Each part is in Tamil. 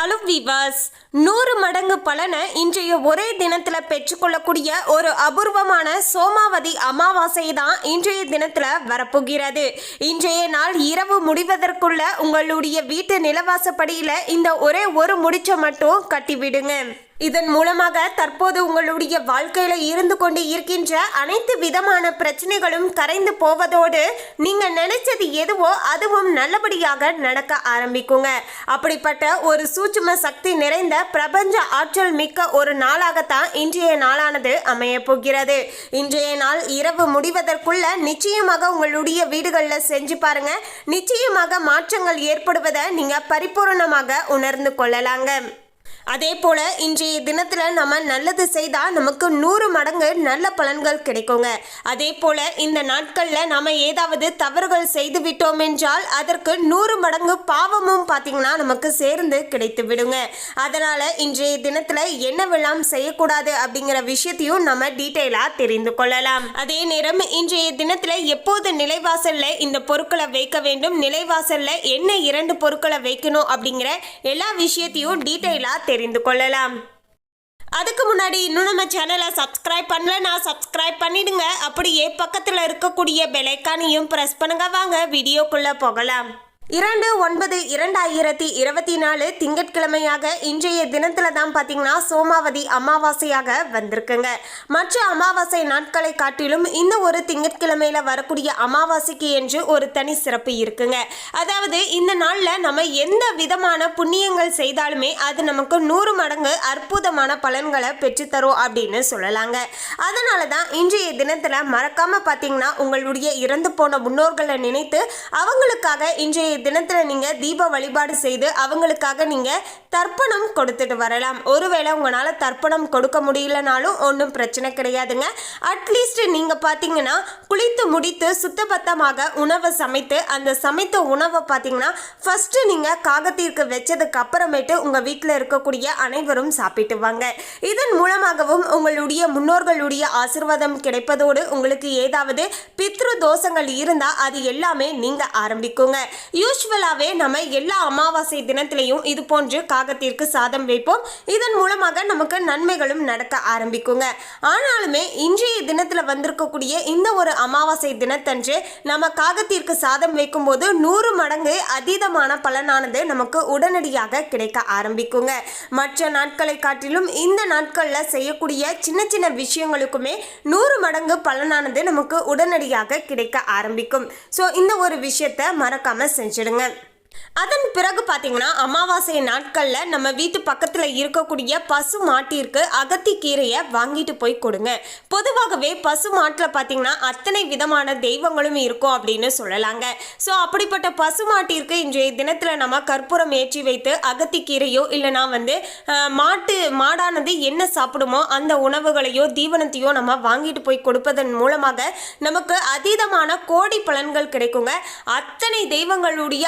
ஹலோ விவாஸ் நூறு மடங்கு பலனை இன்றைய ஒரே தினத்தில் பெற்றுக்கொள்ளக்கூடிய ஒரு அபூர்வமான சோமாவதி அமாவாசை தான் இன்றைய தினத்தில் வரப்போகிறது. இன்றைய நாள் இரவு முடிவதற்குள்ள உங்களுடைய வீட்டு நிலவாசப்படியில் இந்த ஒரே ஒரு முடிச்ச மட்டும் கட்டிவிடுங்க. இதன் மூலமாக தற்போது உங்களுடைய வாழ்க்கையில இருந்து கொண்டு இருக்கின்ற அனைத்து விதமான பிரச்சனைகளும் கரைந்து போவதோடு நீங்க நினைச்சது எதுவோ அதுவும் நல்லபடியாக நடக்க ஆரம்பிக்குங்க. அப்படிப்பட்ட ஒரு சூட்சும சக்தி நிறைந்த பிரபஞ்ச ஆற்றல் மிக்க ஒரு நாளாகத்தான் இன்றைய நாளானது அமைய போகிறது. இன்றைய நாள் இரவு முடிவதற்குள்ள நிச்சயமாக உங்களுடைய வீடுகளில் செஞ்சு பாருங்க. நிச்சயமாக மாற்றங்கள் ஏற்படுவதை நீங்க பரிபூரணமாக உணர்ந்து கொள்ளலாங்க. அதே போல இன்றைய தினத்துல நம்ம நல்லது செய்தா நமக்கு நூறு மடங்கு நல்ல பலன்கள் கிடைக்குங்க. அதே போல இந்த நாட்கள்ல நாம ஏதாவது தவறுகள் செய்து விட்டோம் என்றால் அதற்கு நூறு மடங்கு பாவமும் பாத்தீங்கன்னா நமக்கு சேர்ந்து கிடைத்து விடுங்க. அதனால இன்றைய தினத்துல என்னவெல்லாம் செய்யக்கூடாது அப்படிங்கிற விஷயத்தையும் நம்ம டீட்டெயிலா தெரிந்து கொள்ளலாம். அதே நேரம் இன்றைய தினத்துல எப்போது நிலைவாசல்ல இந்த பொருட்களை வைக்க வேண்டும் நிலைவாசல்ல என்ன இரண்டு பொருட்களை வைக்கணும் அப்படிங்கிற எல்லா விஷயத்தையும் டீட்டெயிலா தெரிந்து கொள்ளலாம் அதுக்கு முன்னாடி இன்னும் நம்ம சேனலை சப்ஸ்கிரைப் பண்ணலன்னா சப்ஸ்கிரைப் பண்ணிடுங்க. அப்படியே பக்கத்தில் இருக்கக்கூடிய பெலைக்கானையும் ப்ரெஸ் பண்ணுங்க. வாங்க வீடியோக்குள்ளே போகலாம். இரண்டு ஒன்பது இரண்டாயிரத்தி இருபத்தி நாலு திங்கட்கிழமையாக இன்றைய தினத்துல தான் பார்த்தீங்கன்னா சோமாவதி அமாவாசையாக வந்திருக்குங்க. மற்ற அமாவாசை நாட்களை காட்டிலும் இந்த ஒரு திங்கட்கிழமையில வரக்கூடிய அமாவாசைக்கு என்று ஒரு தனி சிறப்பு இருக்குங்க. அதாவது இந்த நாளில் நம்ம எந்த விதமான புண்ணியங்கள் செய்தாலுமே அது நமக்கு நூறு மடங்கு அற்புதமான பலன்களை பெற்றுத்தரும் அப்படின்னு சொல்லலாங்க. அதனால தான் இன்றைய தினத்தில் மறக்காம பார்த்தீங்கன்னா உங்களுடைய இறந்து போன முன்னோர்களை நினைத்து அவங்களுக்காக இன்றைய தினத்தில் நீங்கள் தீப வழிபாடு செய்து அவங்களுக்காக நீங்கள் தர்ப்பணம் கொடுத்துட்டு வரலாம். ஒருவேளை உங்களால் தர்ப்பணம் கொடுக்க முடியலனாலும் ஒன்றும் பிரச்சனை கிடையாதுங்க. அட்லீஸ்ட் நீங்கள் பார்த்தீங்கன்னா குளித்து முடித்து சுத்தபத்தமாக உணவை சமைத்து அந்த சமைத்த உணவை பார்த்தீங்கன்னா ஃபஸ்ட்டு நீங்கள் காகத்திற்கு வச்சதுக்கு அப்புறமேட்டு உங்கள் வீட்டில் இருக்கக்கூடிய அனைவரும் சாப்பிட்டு வாங்க. இதன் மூலமாகவும் உங்களுடைய முன்னோர்களுடைய ஆசிர்வாதம் கிடைப்பதோடு உங்களுக்கு ஏதாவது பித்ரு தோஷங்கள் இருந்தால் அது எல்லாமே நீங்கள் ஆரம்பிக்குங்க. யூஸ்வலாகவே நம்ம எல்லா அமாவாசை தினத்திலையும் இது போன்று காகத்திற்கு சாதம் வைப்போம். இதன் மூலமாக நமக்கு நன்மைகளும் நடக்க ஆரம்பிக்குங்க. ஆனாலுமே இன்றைய தினத்தில் வந்திருக்கக்கூடிய இந்த ஒரு அமாவாசை தினத்தன்று நம்ம காகத்திற்கு சாதம் வைக்கும்போது நூறு மடங்கு அதீதமான பலனானது நமக்கு உடனடியாக கிடைக்க ஆரம்பிக்குங்க. மற்ற நாட்களை காட்டிலும் இந்த நாட்களில் செய்யக்கூடிய சின்ன சின்ன விஷயங்களுக்குமே நூறு மடங்கு பலனானது நமக்கு உடனடியாக கிடைக்க ஆரம்பிக்கும். ஸோ இந்த ஒரு விஷயத்தை மறக்காமல் செஞ்சு செஞ்சிடுங்க அதன் பிறகு பார்த்தீங்கன்னா அமாவாசை நாட்களில் நம்ம வீட்டு பக்கத்தில் இருக்கக்கூடிய பசு மாட்டிற்கு அகத்தி கீரையை வாங்கிட்டு போய் கொடுங்க. பொதுவாகவே பசு மாட்டில் பார்த்தீங்கன்னா அத்தனை விதமான தெய்வங்களும் இருக்கும் அப்படின்னு சொல்லலாங்க. ஸோ அப்படிப்பட்ட பசு மாட்டிற்கு இன்றைய தினத்தில் நம்ம கற்பூரம் ஏற்றி வைத்து அகத்தி கீரையோ இல்லைனா வந்து மாட்டு மாடானது என்ன சாப்பிடுமோ அந்த உணவுகளையோ தீவனத்தையோ நம்ம வாங்கிட்டு போய் கொடுப்பதன் மூலமாக நமக்கு அதீதமான கோடி பலன்கள் கிடைக்குங்க. அத்தனை தெய்வங்களுடைய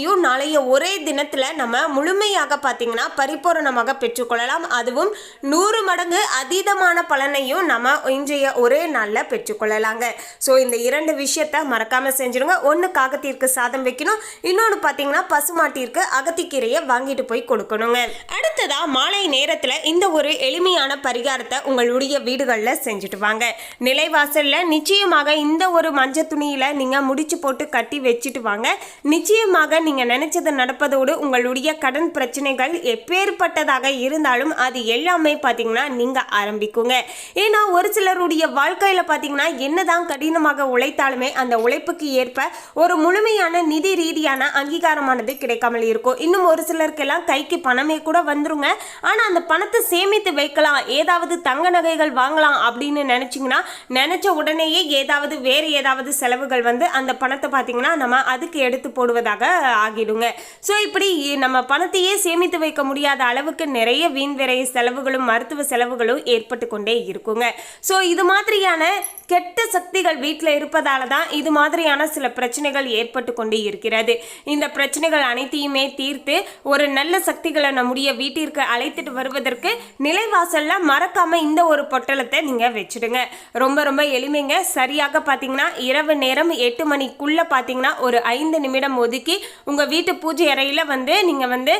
அருளாசியையும் நாளைய ஒரே தினத்தில் நம்ம முழுமையாக பார்த்தீங்கன்னா பரிபூரணமாக பெற்றுக்கொள்ளலாம். அதுவும் நூறு மடங்கு அதீதமான பலனையும் நம்ம இன்றைய ஒரே நாளில் பெற்றுக்கொள்ளலாங்க. ஸோ இந்த இரண்டு விஷயத்த மறக்காமல் செஞ்சிருங்க. ஒன்று காகத்திற்கு சாதம் வைக்கணும். இன்னொன்று பார்த்தீங்கன்னா பசுமாட்டிற்கு அகத்திக்கீரையை வாங்கிட்டு போய் கொடுக்கணுங்க. அடுத்ததா மாலை நேரத்தில் இந்த ஒரு எளிமையான பரிகாரத்தை உங்களுடைய வீடுகளில் செஞ்சுட்டு வாங்க. நிலைவாசலில் நிச்சயமாக இந்த ஒரு மஞ்சள் துணியில் நீங்கள் முடிச்சு போட்டு கட்டி வச்சுட்டு வாங்க. நிச்சயமாக நீங்கள் நினைச்சது நடப்பதோடு உங்களுடைய கடன் பிரச்சனைகள் எப்பேற்பட்டதாக இருந்தாலும் அது எல்லாமே பார்த்தீங்கன்னா நீங்கள் ஆரம்பிக்குங்க. ஏன்னா ஒரு சிலருடைய வாழ்க்கையில் பார்த்தீங்கன்னா என்னதான் கடினமாக உழைத்தாலுமே அந்த உழைப்புக்கு ஏற்ப ஒரு முழுமையான நிதி ரீதியான அங்கீகாரமானது கிடைக்காமல் இருக்கும். இன்னும் ஒரு சிலருக்கெல்லாம் கைக்கு பணமே கூட வந்து வந்துருங்க ஆனால் அந்த பணத்தை சேமித்து வைக்கலாம். ஏதாவது தங்க நகைகள் வாங்கலாம் அப்படின்னு நினச்சிங்கன்னா நினச்ச உடனேயே ஏதாவது வேறு ஏதாவது செலவுகள் வந்து அந்த பணத்தை பார்த்தீங்கன்னா நம்ம அதுக்கு எடுத்து போடுவதாக ஆகிடுங்க. ஸோ இப்படி நம்ம பணத்தையே சேமித்து வைக்க முடியாத அளவுக்கு நிறைய வீண் செலவுகளும் மருத்துவ செலவுகளும் ஏற்பட்டு கொண்டே இருக்குங்க. ஸோ இது மாதிரியான கெட்ட சக்திகள் வீட்டில் இருப்பதால தான் இது மாதிரியான சில பிரச்சனைகள் ஏற்பட்டு கொண்டே இருக்கிறது. இந்த பிரச்சனைகள் அனைத்தையுமே தீர்த்து ஒரு நல்ல சக்திகளை நம்முடைய வீட்டில் வீட்டிற்கு அழைத்துட்டு வருவதற்கு நிலைவாசல்ல மறக்காம இந்த ஒரு பொட்டலத்தை நீங்க வச்சிடுங்க. ரொம்ப ரொம்ப எளிமைங்க. சரியாக பார்த்தீங்கன்னா இரவு நேரம் எட்டு மணிக்குள்ள பார்த்தீங்கன்னா ஒரு ஐந்து நிமிடம் ஒதுக்கி உங்க வீட்டு பூஜை அறையில வந்து நீங்க வந்து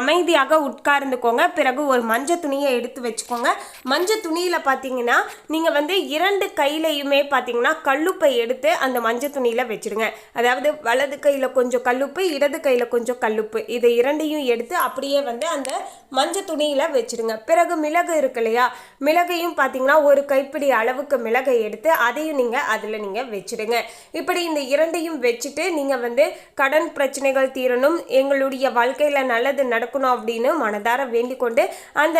அமைதியாக உட்கார்ந்துக்கோங்க. பிறகு ஒரு மஞ்சள் துணியை எடுத்து வச்சுக்கோங்க. மஞ்சள் துணியில பார்த்தீங்கன்னா நீங்க வந்து இரண்டு கையிலையுமே பார்த்தீங்கன்னா கல்லுப்பை எடுத்து அந்த மஞ்சள் துணியில் வச்சிடுங்க. அதாவது வலது கையில் கொஞ்சம் கல்லுப்பு இடது கையில் கொஞ்சம் கல்லுப்பு. இதை இரண்டையும் எடுத்து அப்படியே வந்து அந்த மஞ்சள் துணியில் வச்சிடுங்க பிறகு மிளகு இருக்கு இல்லையா? மிளகையும் பார்த்தீங்கன்னா ஒரு கைப்பிடி அளவுக்கு மிளகை எடுத்து அதையும் நீங்கள் அதில் நீங்கள் வச்சிடுங்க இப்படி இந்த இரண்டையும் வச்சுட்டு நீங்கள் வந்து கடன் பிரச்சனைகள் தீரணும் எங்களுடைய வாழ்க்கையில் நல்லது நடக்கணும் அப்படின்னு மனதார வேண்டிக் கொண்டு அந்த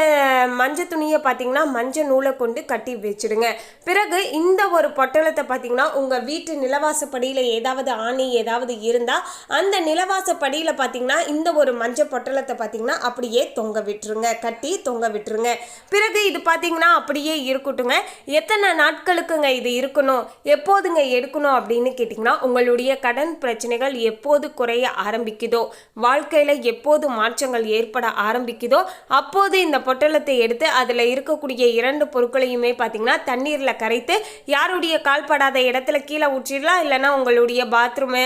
மஞ்சள் துணியை பார்த்தீங்கன்னா மஞ்சள் நூலை கொண்டு கட்டி வச்சுடுங்க. பிறகு இந்த ஒரு பொட்டலத்தை பார்த்தீங்கன்னா உங்கள் வீட்டு நிலவாசப்படியில் ஏதாவது ஆணி ஏதாவது இருந்தால் அந்த நிலவாசப்படியில் பார்த்தீங்கன்னா இந்த ஒரு மஞ்சள் பொட்டலத்தை பார்த்தீங்கன்னா அப்படியே தொங்க விட்டுருங்க கட்டி தொங்க விட்டுருங்க. பிறகு இது பார்த்தீங்கன்னா அப்படியே இருக்கட்டுங்க. எத்தனை நாட்களுக்குங்க இது இருக்கணும்? எப்போதுங்க எடுக்கணும் அப்படின்னு கேட்டிங்கன்னா உங்களுடைய கடன் பிரச்சனைகள் எப்போது குறைய ஆரம்பிக்குதோ வாழ்க்கையில் எப்போது மாற்றங்கள் ஏற்பட ஆரம்பிக்குதோ அப்போது இந்த பொட்டலத்தை எடுத்து அதில் இருக்கக்கூடிய இரண்டு பொருட்களையுமே பார்த்தீங்கன்னா தண்ணீரில் கரைத்து யாருடைய கால்படாத இடத்துல கீழே ஊற்றிடலாம். இல்லைன்னா உங்களுடைய பாத்ரூமு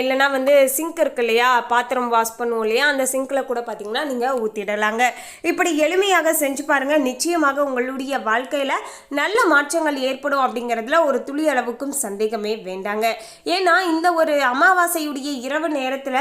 இல்லைன்னா வந்து சிங்க் இருக்கு இல்லையா? பாத்திரம் வாஷ் பண்ணுவோம் இல்லையா? அந்த சிங்க்கில் கூட பார்த்தீங்கன்னா நீங்கள் ஊற்றிடலாங்க இப்படி எளிமையாக செஞ்சு பாருங்க. நிச்சயமாக உங்களுடைய வாழ்க்கையில் நல்ல மாற்றங்கள் ஏற்படும் அப்படிங்கிறதுல ஒரு துளி அளவுக்கும் சந்தேகமே வேண்டாங்க. ஏன்னா இந்த ஒரு அமாவாசையுடைய இரவு நேரத்தில்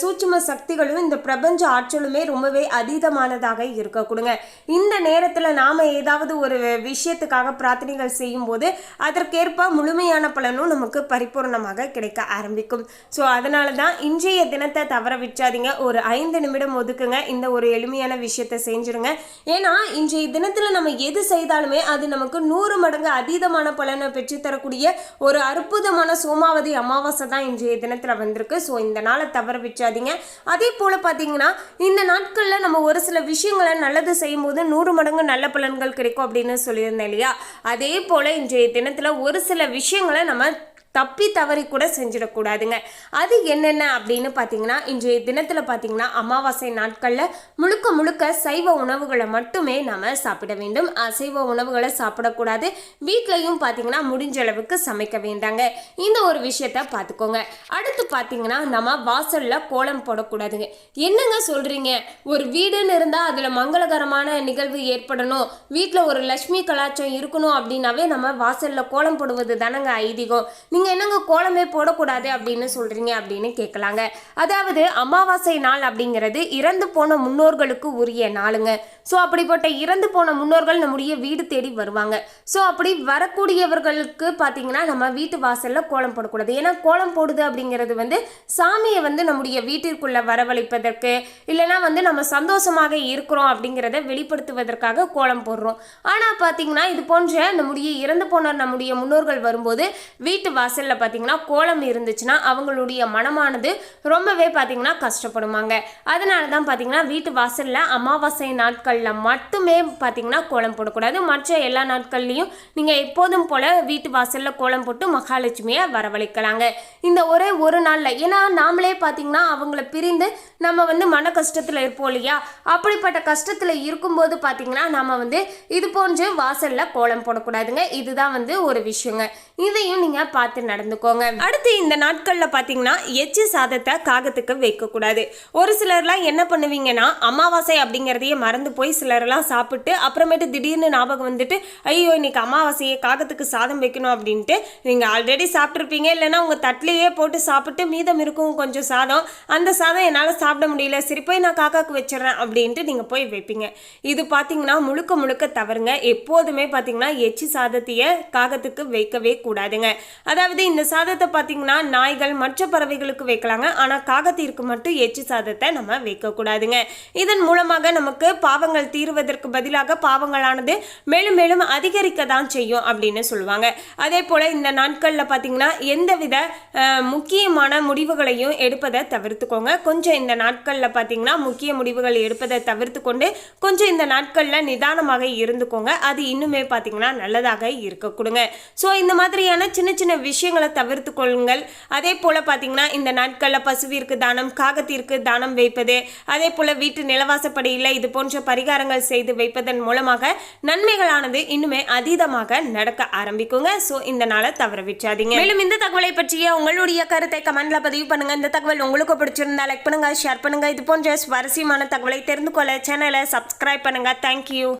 சூட்சும சக்திகளும் இந்த பிரபஞ்ச ஆற்றலுமே ரொம்பவே அதீதமானதாக இருக்க கொடுங்க. இந்த நேரத்தில் நாம் ஏதாவது ஒரு விஷயத்துக்காக பிரார்த்தனைகள் செய்யும்போது அதற்கேற்ப முழுமையான பலனும் நமக்கு பரிபூர்ணமாக கிடைக்க ஆரம்பிக்கும். ஸோ அதனால தான் இன்றைய தினத்தை தவற விற்றாதீங்க ஒரு ஐந்து நிமிடம் ஒதுக்குங்க. இந்த ஒரு ஒரு எளிமையான விஷயத்த செஞ்சிருங்க. ஏன்னா இன்றைய தினத்தில் நம்ம எது செய்தாலுமே அது நமக்கு நூறு மடங்கு அதீதமான பலனை பெற்றுத்தரக்கூடிய ஒரு அற்புதமான சோமாவதி அமாவாசை தான் இன்றைய தினத்தில் வந்திருக்கு. ஸோ இந்த நாளை தவற வச்சாதீங்க அதே போல் பார்த்தீங்கன்னா இந்த நாட்களில் நம்ம ஒரு சில விஷயங்களை நல்லது செய்யும்போது நூறு மடங்கு நல்ல பலன்கள் கிடைக்கும் அப்படின்னு சொல்லியிருந்தேன் இல்லையா? அதே போல் இன்றைய தினத்தில் ஒரு சில விஷயங்களை நம்ம தப்பி தவறி கூட செஞ்சிடக்கூடாதுங்க. அது என்னென்ன அப்படின்னு பார்த்தீங்கன்னா இன்றைய தினத்தில் பார்த்தீங்கன்னா அமாவாசை நாட்களில் முழுக்க முழுக்க சைவ உணவுகளை மட்டுமே நம்ம சாப்பிட வேண்டும். அசைவ உணவுகளை சாப்பிடக்கூடாது. வீட்லையும் பார்த்தீங்கன்னா முடிஞ்ச அளவுக்கு சமைக்க வேண்டாங்க. இந்த ஒரு விஷயத்த பார்த்துக்கோங்க அடுத்து பார்த்தீங்கன்னா நம்ம வாசலில் கோலம் போடக்கூடாதுங்க. என்னங்க சொல்கிறீங்க ஒரு வீடுன்னு இருந்தால் அதில் மங்களகரமான நிகழ்வு ஏற்படணும். வீட்டில் ஒரு லக்ஷ்மி கலாச்சாரம் இருக்கணும் அப்படின்னாவே நம்ம வாசலில் கோலம் போடுவது தானங்க ஐதீகம். நீங்கள் என்னங்க கோலமே போடக்கூடாது அப்படின்னு சொல்கிறீங்க அப்படின்னு கேட்கலாங்க அதாவது அமாவாசை நாள் அப்படிங்கிறது இறந்து போன முன்னோர்களுக்கு உரிய நாளுங்க. ஸோ அப்படிப்பட்ட இறந்து போன முன்னோர்கள் நம்முடைய வீடு தேடி வருவாங்க. ஸோ அப்படி வரக்கூடியவர்களுக்கு பார்த்தீங்கன்னா நம்ம வீட்டு வாசலில் கோலம் போடக்கூடாது. ஏன்னா கோலம் போடுது அப்படிங்கிறது வந்து சாமியை வந்து நம்முடைய வீட்டிற்குள்ளே வரவழைப்பதற்கு இல்லைன்னா வந்து நம்ம சந்தோஷமாக இருக்கிறோம் அப்படிங்கிறத வெளிப்படுத்துவதற்காக கோலம் போடுறோம். ஆனால் பார்த்தீங்கன்னா இது போன்ற நம்முடைய இறந்து போன நம்முடைய முன்னோர்கள் வரும்போது வீட்டு வாசலில் பார்த்தீங்கன்னா கோலம் இருந்துச்சுன்னா அவங்களுடைய மனமானது ரொம்பவே பார்த்தீங்கன்னா கஷ்டப்படுவாங்க அதனால தான் பார்த்தீங்கன்னா வீட்டு வாசலில் அமாவாசை நாட்கள் நாட்களில் மட்டுமே பார்த்திங்கன்னா கோலம் போடக்கூடாது. மற்ற எல்லா நாட்கள்லேயும் நீங்கள் எப்போதும் போல் வீட்டு வாசலில் கோலம் போட்டு மகாலட்சுமியை வரவழைக்கலாங்க. இந்த ஒரே ஒரு நாளில் ஏன்னா நாமளே பார்த்தீங்கன்னா அவங்கள பிரிந்து நம்ம வந்து மன கஷ்டத்தில் இருப்போம் இல்லையா? அப்படிப்பட்ட கஷ்டத்தில் இருக்கும்போது பார்த்தீங்கன்னா நம்ம வந்து இது போன்று வாசலில் கோலம் போடக்கூடாதுங்க. இதுதான் வந்து ஒரு விஷயங்க. இதையும் நீங்கள் பார்த்து நடந்துக்கோங்க. அடுத்து இந்த நாட்களில் பார்த்தீங்கன்னா எச்சு சாதத்தை காகத்துக்கு வைக்கக்கூடாது. ஒரு சிலர்லாம் என்ன பண்ணுவீங்கன்னா அமாவாசை அப்படிங்கிறதையே மறந்து போய் போய் சிலரெல்லாம் சாப்பிட்டு அப்புறமேட்டு திடீர்னு ஞாபகம் வந்துட்டு ஐயோ இன்னைக்கு அமாவாசையை காகத்துக்கு சாதம் வைக்கணும் அப்படின்ட்டு நீங்கள் ஆல்ரெடி சாப்பிட்ருப்பீங்க இல்லைன்னா உங்கள் தட்டிலேயே போட்டு சாப்பிட்டு மீதம் இருக்கும் கொஞ்சம் சாதம். அந்த சாதம் என்னால் சாப்பிட முடியல. சரி போய் நான் காக்காவுக்கு வச்சிடுறேன் அப்படின்ட்டு நீங்கள் போய் வைப்பீங்க. இது பார்த்தீங்கன்னா முழுக்க முழுக்க தவறுங்க. எப்போதுமே பார்த்தீங்கன்னா எச்சி சாதத்தையே காகத்துக்கு வைக்கவே கூடாதுங்க. அதாவது இந்த சாதத்தை பார்த்தீங்கன்னா நாய்கள் மற்ற பறவைகளுக்கு வைக்கலாங்க. ஆனால் காகத்திற்கு மட்டும் எச்சி சாதத்தை நம்ம வைக்கக்கூடாதுங்க. இதன் மூலமாக நமக்கு பாவங்கள் தீர்வதற்கு பதிலாக பாவங்களானது மேலும் மேலும் அதிகரிக்க தான் செய்யும் அப்படின்னு சொல்லுவாங்க. அதே போல் இந்த நாட்களில் பார்த்தீங்கன்னா எந்தவித முக்கியமான முடிவுகளையும் எடுப்பதை தவிர்த்துக்கோங்க. கொஞ்சம் இந்த நாட்களில் பார்த்தீங்கன்னா முக்கிய முடிவுகள் எடுப்பதை தவிர்த்து கொண்டு கொஞ்சம் இந்த நாட்களில் நிதானமாக இருந்துக்கோங்க. அது இன்னுமே பார்த்தீங்கன்னா நல்லதாக இருக்க கொடுங்க. ஸோ இந்த மாதிரியான சின்ன சின்ன விஷயங்களை தவிர்த்து கொள்ளுங்கள் அதே போல் பார்த்தீங்கன்னா இந்த நாட்களில் பசுவிற்கு தானம் காகத்திற்கு தானம் வைப்பது அதே போல் வீட்டு நிலவாசப்படியில் இது போன்ற பரிகாரங்கள் செய்து வைப்பதன் மூலமாக நன்மைகளானது இன்னுமே அதீதமாக நடக்க ஆரம்பிக்குங்க. ஸோ இந்த நாளை தவற விட்டாதீங்க மேலும் இந்த தகவலை பற்றிய உங்களுடைய கருத்தை கமெண்ட்ல பதிவு பண்ணுங்க. இந்த தகவல் உங்களுக்கு பிடிச்சிருந்தா லைக் பண்ணுங்க ஷேர் பண்ணுங்க. இது போன்ற சுவாரஸ்யமான தகவலை தெரிந்து கொள்ள சேனலை சப்ஸ்கிரைப் பண்ணுங்க. தேங்க்யூ